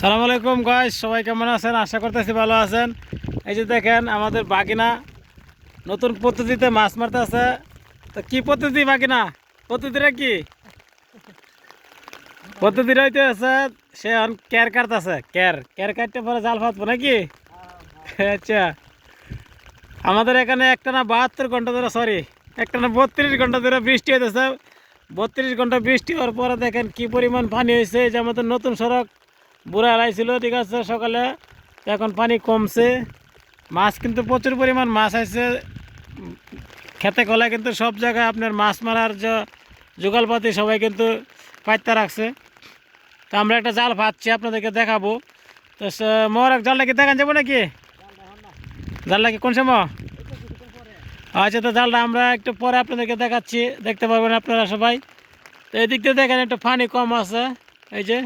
সালাম আলাইকুম গাইস সবাই কেমন আছেন? আশা করতেছি ভালো আছেন। এই যে দেখেন, আমাদের বাগিনা নতুন পদ্ধতিতে মাছ মারতে আছে। তো কি পদ্ধতি বাগিনা? পদ্ধতিটা কি? পদ্ধতিটা হইতে আছে, সে এখন ক্যার কাটতেছে। ক্যার ক্যার কাটতে পরে জাল ফাতবো নাকি? আচ্ছা। আমাদের এখানে একটা না বাহাত্তর ঘণ্টা ধরে সরি একটা না বত্রিশ ঘণ্টা ধরে বৃষ্টি হইতেছে। বত্রিশ ঘণ্টা বৃষ্টি হওয়ার পরে দেখেন কি পরিমাণ পানি হয়েছে যে আমাদের নতুন সড়ক। বুড়া এলাইছিল ঠিক আছে, সকালে। এখন পানি কমছে। মাছ কিন্তু প্রচুর পরিমাণ মাছ আছে। খেতে কলা কিন্তু সব জায়গায় আপনার মাছ মারার যে যুগলপাতি সবাই কিন্তু পাইতে রাখছে। তো আমরা একটা জাল পাচ্ছি আপনাদেরকে দেখাবো। তো মোর এক জালটা কি দেখান যাব নাকি? জালটা কি কোন সময়? আচ্ছা তো জালটা আমরা একটু পরে আপনাদেরকে দেখাচ্ছি। দেখতে পারবেন আপনারা সবাই। তো এদিক দিয়ে দেখেন একটু পানি কম আছে। এই যে